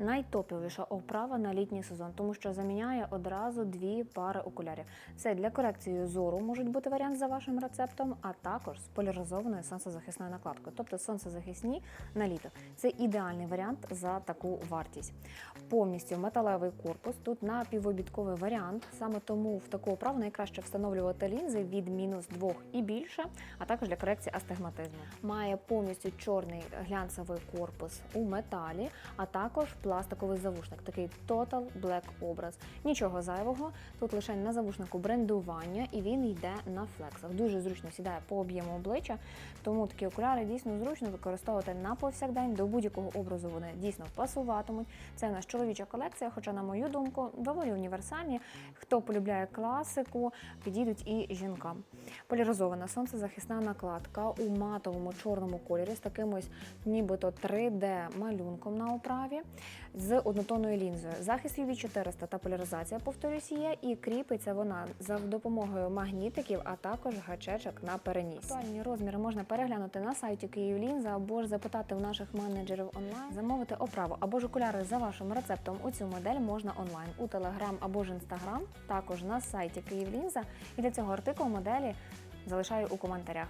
Найтоповіша оправа на літній сезон, тому що заміняє одразу дві пари окулярів. Це для корекції зору можуть бути варіант за вашим рецептом, а також з поляризованою сонцезахисною накладкою, тобто сонцезахисні на літо. Це ідеальний варіант за таку вартість. Повністю металевий корпус. Тут напівобідковий варіант. Саме тому в таку оправу найкраще встановлювати лінзи від мінус 2 і більше, а також для корекції астигматизму. Має повністю чорний глянцевий корпус у металі, а також пластиковий завушник, такий Total Black образ. Нічого зайвого, тут лише на завушнику брендування, і він йде на флексах. Дуже зручно сідає по об'єму обличчя, тому такі окуляри дійсно зручно використовувати на повсякдень. До будь-якого образу вони дійсно пасуватимуть. Це наша чоловіча колекція, хоча, на мою думку, доволі універсальні. Хто полюбляє класику, підійдуть і жінкам. Поляризована сонцезахисна накладка у матовому чорному кольорі з таким ось нібито 3D-малюнком на оправі з однотонною лінзою. Захист UV 400 та поляризація, повторюсь, є, і кріпиться вона за допомогою магнітиків, а також гачечок на переніс. Актуальні розміри можна переглянути на сайті Київлінза або ж запитати у наших менеджерів онлайн, замовити оправу або ж окуляри за вашим рецептом. У цю модель можна онлайн у Телеграм або ж Інстаграм, також на сайті Київлінза. І для цього артикул моделі залишаю у коментарях.